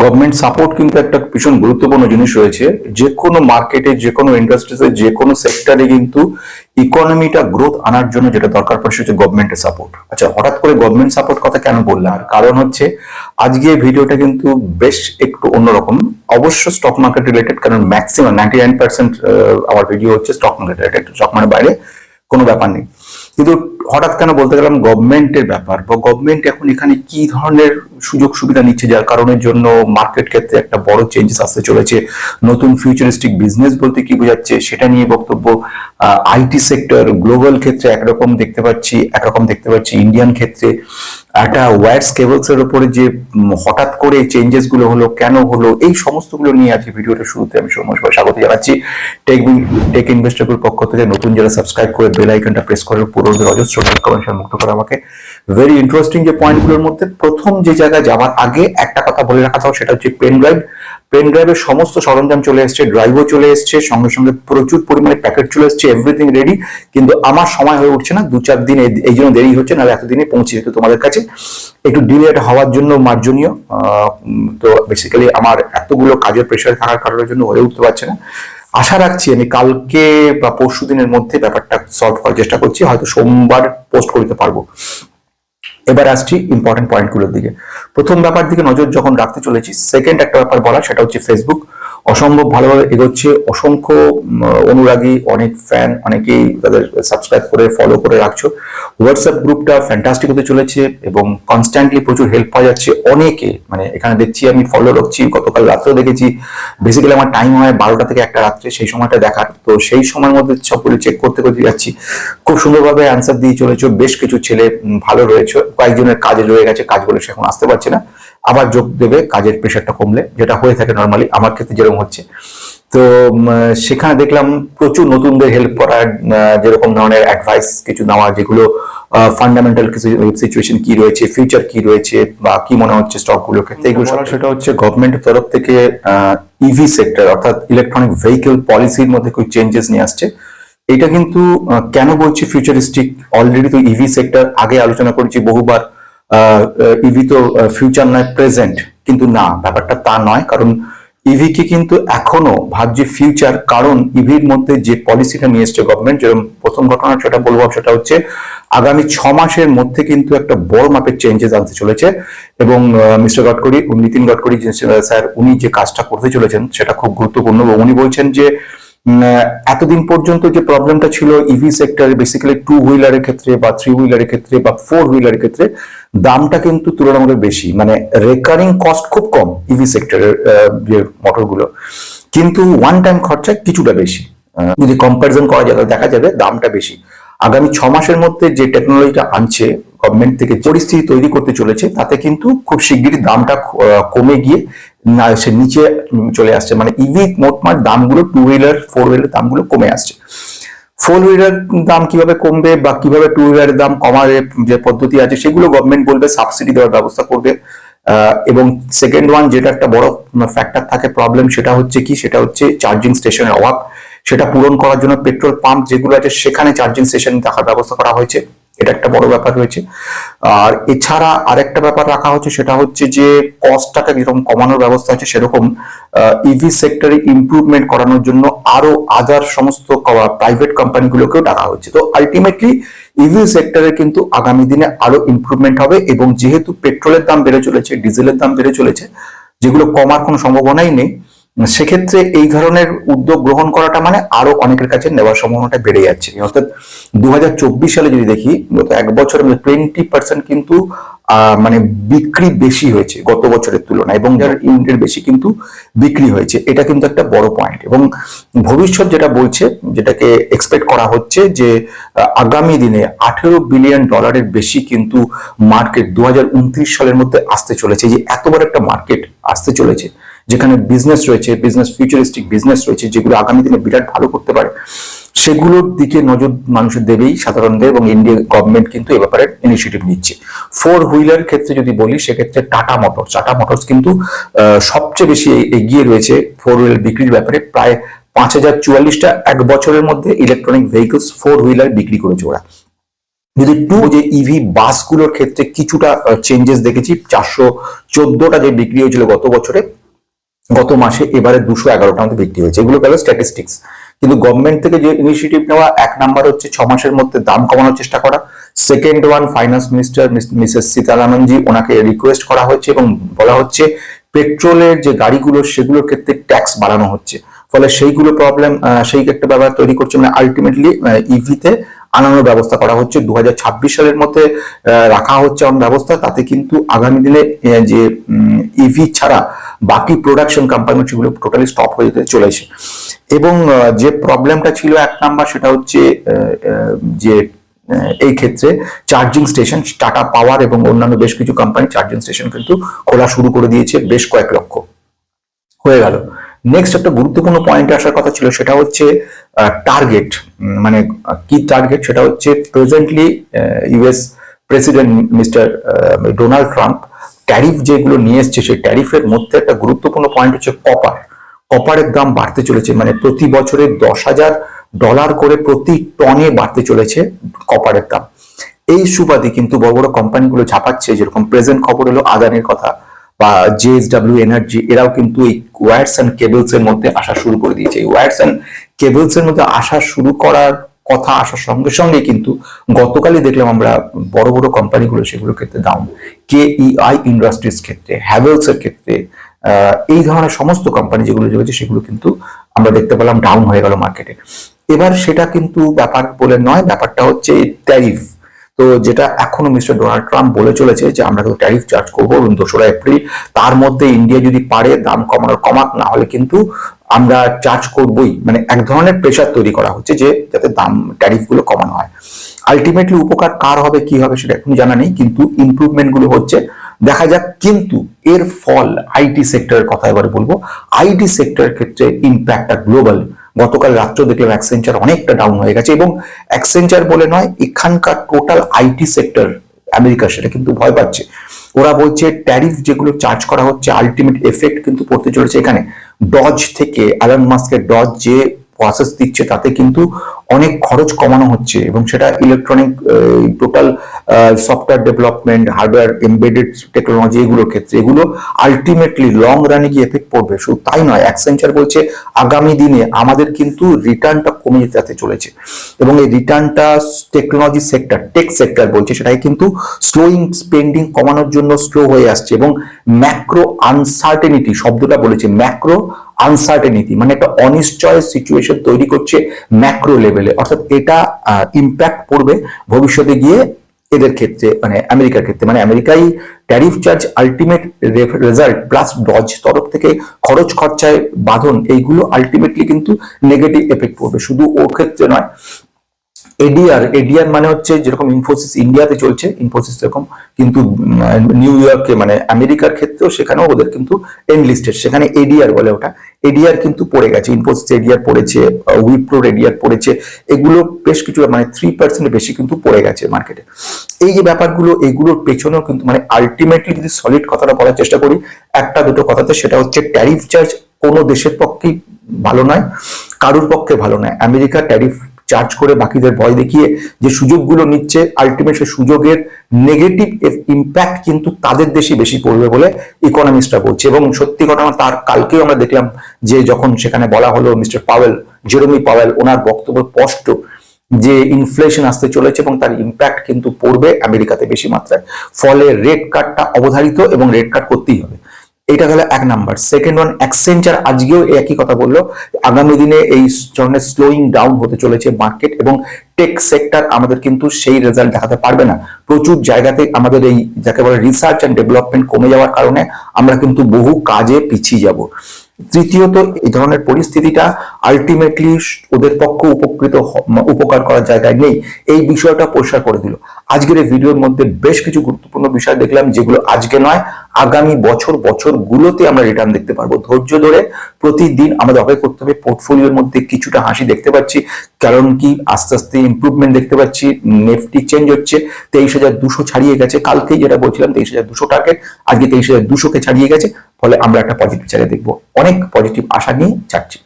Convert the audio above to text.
Government support কিন্তু একটা ভীষণ গুরুত্বপূর্ণ জিনিস রয়েছে। যে কোনো মার্কেটে যে কোনো ইন্ডাস্ট্রিতে যে কোনো সেক্টরে কিন্তু ইকোনমিটা গ্রোথ আনার জন্য যেটা দরকার পড়ে সেটা গভর্নমেন্টের সাপোর্ট আচ্ছা হঠাৎ করে গভর্নমেন্ট সাপোর্ট কথা কেন বললাম? আর কারণ হচ্ছে আজকে ভিডিওটা কিন্তু বেশ একটু অন্যরকম। অবশ্য স্টক মার্কেট রিলেটেড কারণ ম্যাক্সিমাম নাইনটি নাইন পার্সেন্ট আমার ভিডিও হচ্ছে stock market related stock market বাইরে কোনো ব্যাপার নেই। কিন্তু হঠাৎ কেন বলতে গেলাম গভর্নমেন্টের ব্যাপার? বা গভর্নমেন্ট এখন এখানে কি ধরনের সুযোগ সুবিধা নিচ্ছে যার কারণের জন্য মার্কেট ক্ষেত্রে একটা বড় চেঞ্জেস আসতে চলেছে? নতুন ফিউচারিস্টিক বিজনেস বলতে কি বোঝাচ্ছে? সেটা নিয়ে বক্তব্য। আইটি সেক্টর গ্লোবাল ক্ষেত্রে একরকম দেখতে পাচ্ছি, একরকম দেখতে পাচ্ছি ইন্ডিয়ান ক্ষেত্রে। একটা ওয়্যারস কেবলস এর উপরে যে হঠাৎ করে চেঞ্জেসগুলো হলো, কেন হলো, এই সমস্তগুলো নিয়ে আজকে ভিডিওটা শুরুতে আমি সৌম্য সবাই স্বাগত জানাচ্ছি। টেক টেক ইনভেস্টর পক্ষ থেকে নতুন যারা সাবস্ক্রাইব করে বেল আইকনটা প্রেস করে পুরো অজস্র কমেন্ট মুক্ত করে আমাকে। ভেরি ইন্টারেস্টিং যে পয়েন্টগুলোর মধ্যে প্রথম যে জায়গায় যাওয়ার আগে একটা কথা বলে রাখা থাও সেটা হচ্ছে পেন ড্রাইভ পেন ড্রাইভের সমস্ত সরঞ্জাম চলে এসছে ড্রাইভও চলে এসছে, সঙ্গে সঙ্গে প্রচুর পরিমাণে প্যাকেট চলে এসছে এভরিথিং রেডি কিন্তু আমার সময় হয়ে উঠছে না দু চার দিন এই- জন্য দেরি হচ্ছে, নাহলে এতদিনে পৌঁছে যেত তোমাদের কাছে। একটু ডিলেট হওয়ার জন্য মার্জনীয় তো বেসিক্যালি আমার এতগুলো কাজের প্রেশার থাকার কারণের জন্য হয়ে উঠতে পারছে না। আশা রাখছি আমি কালকে বা পরশু দিনের মধ্যে ব্যাপারটা সলভ করার চেষ্টা করছি, হয়তো সোমবার পোস্ট করতে পারব। এবার আসছি ইম্পর্টেন্ট পয়েন্টগুলোর দিকে। প্রথম ব্যাপার দিকে নজর যখন রাখতে চলেছি সেকেন্ড একটা ব্যাপার বলা সেটা হচ্ছে ফেসবুক অসম্ভব ভালোভাবে এগোচ্ছে। অসংখ্য অনুরাগী অনেক ফ্যান অনেকেই তাদের সাবস্ক্রাইব করে ফলো করে রাখছো। হোয়াটসঅ্যাপ গ্রুপটা ফ্যান্টাস্টিক হতে চলেছে এবং কনস্ট্যান্টলি প্রচুর হেল্প পাওয়া যাচ্ছে অনেকে। মানে এখানে দেখছি, আমি ফলো রাখছি গতকাল রাত্রেও দেখেছি। বেসিক্যালি আমার টাইম হয় বারোটা থেকে একটা রাত্রে, সেই সময়টা দেখার। তো সেই সময়ের মধ্যে সবগুলো চেক করতে করতে যাচ্ছি। খুব সুন্দরভাবে অ্যান্সার দিয়ে চলেছো। বেশ কিছু ছেলে ভালো রয়েছে। কয়েকজনের কাজে রয়ে গেছে কাজ বলে সে এখন আসতে পারছে না। আবার যোগ দেবে কাজের প্রেশারটা কমলে যেটা হয়ে থাকে নর্মালি আমার ক্ষেত্রে যেরকম হচ্ছে। তো সেখানে দেখলাম প্রচুর নতুনদের হেল্প করার যেরকম ধরনের অ্যাডভাইস কিছু নেওয়া যেগুলো ফান্ডামেন্টাল কিছু সিচুয়েশন কি রয়েছে ফিউচার কি রয়েছে বা কি মনে হচ্ছে স্টকগুলোর ক্ষেত্রে এগুলো সেটা হচ্ছে গভর্নমেন্টের তরফ থেকে ইভি সেক্টর অর্থাৎ ইলেকট্রনিক ভেহিকেল পলিসির মধ্যে কিছু চেঞ্জেস নিয়ে আসছে। এটা কিন্তু কেন বলছি ফিউচারিস্টিক অলরেডি তো ইভি সেক্টর আগে আলোচনা করেছি বহুবার। ইভি তো ফিউচার নয় প্রেজেন্ট কিন্তু না, ব্যাপারটা তা নয়। কারণ ইভি কে কিন্তু এখনও ভাবছে ফিউচার কারণ ইভির মধ্যে যে পলিসিটা নিয়ে এসছে গভর্নমেন্ট যেরকম প্রথম ঘটনা সেটা বলব সেটা হচ্ছে আগামী ছ মাসের মধ্যে কিন্তু একটা বড় মাপের চেঞ্জেস আনতে চলেছে। এবং মিস্টার গডকরি নীতিন গডকরি স্যার, উনি যে কাজটা করতে চলেছেন, সেটা খুব গুরুত্বপূর্ণ। এবং উনি বলছেন যে এতদিন পর্যন্ত যে প্রবলেমটা ছিল ইভি সেক্টরে বেসিক্যালি টু হুইলারের ক্ষেত্রে বা থ্রি হুইলারের ক্ষেত্রে বা ফোর হুইলারের ক্ষেত্রে, দামটা কিন্তু তুলনামূলক বেশি। মানে রেকারিং কস্ট খুব কম ইভি সেক্টরের যে মোটরগুলো কিন্তু ওয়ান টাইম খরচা কিছুটা বেশি। যদি কম্পারিজন করা যায় দেখা যাবে দামটা বেশি। আগামী ছ মাসের মধ্যে যে টেকনোলজিটা আনছে গভর্নমেন্ট থেকে পরিস্থিতি তৈরি করতে চলেছে, তাতে কিন্তু খুব শিগগিরই দামটা কমে গিয়ে না, সে নিচে চলে আসছে। মানে ইভি মোটমাট দামগুলো টু হুইলার ফোর হুইলার দামগুলো কমে আসছে। ফোর হুইলার দাম কীভাবে কমবে বা কীভাবে টু হুইলারের দাম কমার যে পদ্ধতি আছে, সেগুলো গভর্নমেন্ট বলবে সাবসিডি দেওয়ার ব্যবস্থা করবে। এবং সেকেন্ড ওয়ান যেটা একটা বড় ফ্যাক্টর থাকে প্রবলেম সেটা হচ্ছে কি, সেটা হচ্ছে চার্জিং স্টেশনের অভাব। সেটা পূরণ করার জন্য পেট্রোল পাম্প যেগুলো আছে, সেখানে চার্জিং স্টেশন রাখার ব্যবস্থা করা হয়েছে। এটা একটা বড় ব্যাপার রয়েছে। আর এছাড়া আরেকটা ব্যাপার রাখা হচ্ছে, সেটা হচ্ছে যে কস্টটাকে যেরকম কমানোর ব্যবস্থা আছে সেরকম ইভি সেক্টরে ইমপ্রুভমেন্ট করানোর জন্য আরও আদার সমস্ত প্রাইভেট কোম্পানিগুলোকেও ডাকা হচ্ছে। তো আলটিমেটলি ইভি সেক্টরে কিন্তু আগামী দিনে আরও ইমপ্রুভমেন্ট হবে এবং যেহেতু পেট্রোলের দাম বেড়ে চলেছে ডিজেলের দাম বেড়ে চলেছে, যেগুলো কমার কোনো সম্ভাবনাই নেই সেক্ষেত্রে এই ধরনের উদ্যোগ গ্রহণ করাটা মানে আরও অনেকের কাছে নেওয়ার সম্ভাবনাটা বেড়ে যাচ্ছে। অর্থাৎ দু হাজার চব্বিশ সালে যদি দেখি, গত এক মধ্যে টোয়েন্টি পার্সেন্ট কিন্তু মানে বিক্রি বেশি হয়েছে গত বছরের তুলনায় এবং যার ইউনিটের বেশি কিন্তু বিক্রি হয়েছে। এটা কিন্তু একটা বড় পয়েন্ট এবং ভবিষ্যৎ যেটা বলছে, যেটাকে এক্সপেক্ট করা হচ্ছে যে আগামী দিনে আঠেরো বিলিয়ন ডলারের বেশি কিন্তু মার্কেট দু হাজার উনত্রিশ সালের মধ্যে আসতে চলেছে। যে এত বড় একটা মার্কেট আসতে চলেছে যেখানে বিজনেস রয়েছে বিজনেস ফিউচারিস্টিক বিজনেস রয়েছে, যেগুলো আগামী দিনে বিরাট ভালো করতে পারে, সেগুলোর দিকে নজর মানুষের দেবেই সাধারণদের এবং ইন্ডিয়া গভর্নমেন্ট কিন্তু এ ব্যাপারে ইনিশিয়েটিভ নিচ্ছে। ফোর হুইলার ক্ষেত্রে যদি বলি, সেক্ষেত্রে টাটা মোটরস টাটা মোটরস কিন্তু সবচেয়ে বেশি এগিয়ে রয়েছে ফোর হুইলার বিক্রির ব্যাপারে, প্রায় পাঁচ হাজার চুয়াল্লিশটা এক বছরের মধ্যে ইলেকট্রনিক ভেহিকলস ফোর হুইলার বিক্রি করেছে ওরা। যদি টু যে ইভি বাসগুলোর ক্ষেত্রে কিছুটা চেঞ্জেস দেখেছি, চারশো চোদ্দটা যে বিক্রি হয়েছিল গত বছরে গত মাসে এবারে দুশো এগারোটা মতো বিক্রি হয়েছে। এগুলো গেল স্ট্যাটিস্টিক্স কিন্তু গভর্নমেন্ট থেকে যে ইনিশিয়েটিভ নেওয়া, এক নাম্বার হচ্ছে ছ মাসের মধ্যে দাম কমানোর চেষ্টা করা। Second one finance minister missus Sitharaman ji, ওনাকে রিকোয়েস্ট করা হচ্ছে এবং বলা হচ্ছে পেট্রোলের যে গাড়িগুলো, সেগুলোর ক্ষেত্রে ট্যাক্স বাড়ানো হচ্ছে। ফলে সেইগুলো প্রবলেম সেই একটা ব্যাপার তৈরি করছে। মানে আলটিমেটলি ইভিতে আনানোর ব্যবস্থা করা হচ্ছে। দুহাজার ছাব্বিশ সালের মধ্যে রাখা হচ্ছে এমন ব্যবস্থা। তাতে কিন্তু আগামী দিনে যে ইভি ছাড়া বাকি প্রোডাকশন কোম্পানি সেগুলো টোটালি স্টপ হয়ে যেতে চলেছে। এবং যে প্রবলেমটা ছিল এক নাম্বার সেটা হচ্ছে যে এই ক্ষেত্রে চার্জিং স্টেশন টাটা পাওয়ার এবং অন্যান্য বেশ কিছু কোম্পানি চার্জিং স্টেশন কিন্তু খোলা শুরু করে দিয়েছে বেশ কয়েক লক্ষ। হয়ে গেল। নেক্সট একটা গুরুত্বপূর্ণ পয়েন্ট আসার কথা ছিল, সেটা হচ্ছে টার্গেট মানে কি টার্গেট সেটা হচ্ছে presently US president mister Donald Trump tariff যেগুলো নিয়ে এসছে, সেই ট্যারিফের মধ্যে একটা গুরুত্বপূর্ণ পয়েন্ট হচ্ছে কপার কপারের দাম বাড়তে চলেছে মানে প্রতি বছরে দশ হাজার ডলার করে প্রতি টনে বাড়তে চলেছে কপারের দাম। এই সুবাদে কিন্তু বড় বড় কোম্পানিগুলো ঝাঁপাচ্ছে, যেরকম প্রেজেন্ট খবর হলো আদানির কথা। বা জেএসডব্লিউ এনার্জি এরাও কিন্তু এই ওয়্যারস অ্যান্ড কেবলস এর মধ্যে আসা শুরু করে দিয়েছে। এই ওয়্যারস অ্যান্ড কেবলস এর মধ্যে আসা শুরু করার কথা আসার সঙ্গে সঙ্গে কিন্তু গতকালই দেখলাম আমরা বড় বড় কোম্পানিগুলো সেগুলোর ক্ষেত্রে দাম কে ইআই ইন্ডাস্ট্রিজ ক্ষেত্রে হ্যাভেলস এর ক্ষেত্রে এই ধরনের সমস্ত কোম্পানি যেগুলো রয়েছে সেগুলো কিন্তু আমরা দেখতে পেলাম ডাউন হয়ে গেল মার্কেটে এবার সেটা কিন্তু ব্যাপার বলে নয়, ব্যাপারটা হচ্ছে ট্যারিফ তো যেটা এখনও মিস্টার ডোনাল্ড ট্রাম্প বলে চলেছে যে আমরা কিন্তু ট্যারিফ চার্জ করব দোসরা এপ্রিল, তার মধ্যে ইন্ডিয়া যদি পারে দাম কমানোর কমাক না হলে কিন্তু আমরা চার্জ করবই। মানে এক ধরনের প্রেশার তৈরি করা হচ্ছে যে যাতে দাম ট্যারিফগুলো কমানো হয়। আলটিমেটলি উপকার কার হবে, কি হবে সেটা এখন জানা নেই, কিন্তু ইমপ্রুভমেন্টগুলো হচ্ছে। দেখা যাক, কিন্তু এর ফল আইটি সেক্টরের কথা এবারে বলব। আইটি সেক্টরের ক্ষেত্রে ইম্প্যাক্টটা গ্লোবাল গতকাল রাত্রে দেখলাম অ্যাক্সেঞ্চার অনেকটা ডাউন হয়ে গেছে এবং অ্যাক্সেঞ্চার বলে নয়, এখানকার টোটাল আইটি সেক্টর আমেরিকা সেটা কিন্তু ভয় পাচ্ছে। ওরা বলছে ট্যারিফ যেগুলো চার্জ করা হচ্ছে আলটিমেট এফেক্ট কিন্তু পড়তে চলেছে এখানে। ডজ থেকে অ্যালন মাস্কের ডজ যে প্রসেস দিচ্ছে, তাতে কিন্তু অনেক খরচ কমানো হচ্ছে এবং সেটা electronic total software development hardware embedded technology এগুলোর ক্ষেত্রে। এগুলো আলটিমেটলি লং রানে গিয়ে এফেক্ট পড়বে। শুধু তাই নয় অ্যাক্সেঞ্চার বলছে আগামী দিনে আমাদের কিন্তু রিটার্নটা কমে যেতে চলেছে এবং এই রিটার্নটা টেকনোলজি সেক্টর টেক সেক্টর বলছে, সেটাই কিন্তু স্লোইং স্পেন্ডিং কমানোর জন্য স্লো হয়ে আসছে এবং ম্যাক্রো আনসার্টেনিটি শব্দটা বলেছে ম্যাক্রো আনসার্টেনিটি মানে একটা অনিশ্চয় সিচুয়েশন তৈরি করছে ম্যাক্রো লেভেলে অর্থাৎ এটা ইম্প্যাক্ট পড়বে ভবিষ্যতে গিয়ে এদের ক্ষেত্রে মানে আমেরিকার ক্ষেত্রে। মানে আমেরিকাই tariff charge ultimate result plus dodge তরফ থেকে খরচ খরচায় বাঁধন, এইগুলো আলটিমেটলি কিন্তু নেগেটিভ এফেক্ট পড়বে। শুধু ওর ক্ষেত্রে নয় এডিআর এডিআর মানে হচ্ছে যেরকম ইনফোসিস ইন্ডিয়াতে চলছে ইনফোসিস এরকম কিন্তু নিউ ইয়র্কে মানে আমেরিকার ক্ষেত্রেও সেখানেও ওদের কিন্তু এনলিস্টেড সেখানে এডিআর বলে ওটা। এডিআর কিন্তু পড়ে গেছে ইনফোসিস এডিআর পড়েছে উইপ্রোর এডিআর পড়েছে, এগুলো বেশ কিছু মানে থ্রি পার্সেন্ট বেশি কিন্তু পড়ে গেছে মার্কেটে এই যে ব্যাপারগুলো, এগুলোর পেছনেও কিন্তু মানে আলটিমেটলি যদি সলিড কথাটা বলার চেষ্টা করি, একটা দুটো কথাতে সেটা হচ্ছে ট্যারিফ চার্জ কোনো দেশের পক্ষেই ভালো নয়, কারোর পক্ষে ভালো নয়। আমেরিকা ট্যারিফ চার্জ করে বাকিদের ভয় দেখিয়ে যে সুযোগগুলো নিচ্ছে আলটিমেট সেই সুযোগের নেগেটিভ ইম্প্যাক্ট কিন্তু তাদের দেশে বেশি পড়বে বলে ইকোনমিস্টরা বলছে। এবং সত্যি ঘটনা তার কালকেও আমরা দেখলাম যে যখন সেখানে বলা হলো মিস্টার পাওয়েল, জেরোমি পাওয়েল, ওনার বক্তব্য স্পষ্ট যে ইনফ্লেশন আসতে চলেছে এবং তার ইম্প্যাক্ট কিন্তু পড়বে আমেরিকাতে বেশি মাত্রায়। ফলে রেড কার্ডটা অবধারিত এবং রেড কার্ড করতেই হবে। এটা গেল এক নাম্বার। সেকেন্ড ওয়ান অ্যাক্সেঞ্চার আজকেও একই কথা বলল। আগামী দিনে এই ধরনের স্লোয়িং ডাউন হতে চলেছে মার্কেট এবং টেক সেক্টর আমাদের কিন্তু সেই রেজাল্ট দেখাতে পারবে না। প্রচুর জায়গাতে আমাদের এই যাকে বলে রিসার্চ অ্যান্ড ডেভেলপমেন্ট কমে যাওয়ার কারণে আমরা কিন্তু বহু কাজে পিছিয়ে যাব। তৃতীয়ত, এই ধরনের পরিস্থিতিটা আলটিমেটলি ওদের পক্ষে উপকৃত উপকার করার জায়গায় নেই। এই বিষয়টা পরিষ্কার করে দিল। আজকের এই ভিডিওর মধ্যে বেশ কিছু গুরুত্বপূর্ণ বিষয় দেখলাম, যেগুলো আজকে নয়, আগামী বছর বছর গুলোতে আমরা রিটার্ন দেখতে পারব। ধৈর্য ধরে প্রতিদিন আমাদের অপেক্ষা করতে হবে পোর্টফোলিওর মধ্যে কিছুটা হাসি দেখতে পাচ্ছি, কারণ কি আস্তে আস্তে ইমপ্রুভমেন্ট দেখতে পাচ্ছি নেফটি চেঞ্জ হচ্ছে, তেইশ হাজার দুশো ছাড়িয়ে গেছে, কালকেই যেটা বলছিলাম, তেইশ হাজার দুশো টার্গেট আজকে তেইশ হাজার দুশোকে ছাড়িয়ে গেছে, ফলে আমরা একটা পজিটিভ চারে দেখব। অনেক পজিটিভ আশা নিয়ে যাচ্ছি।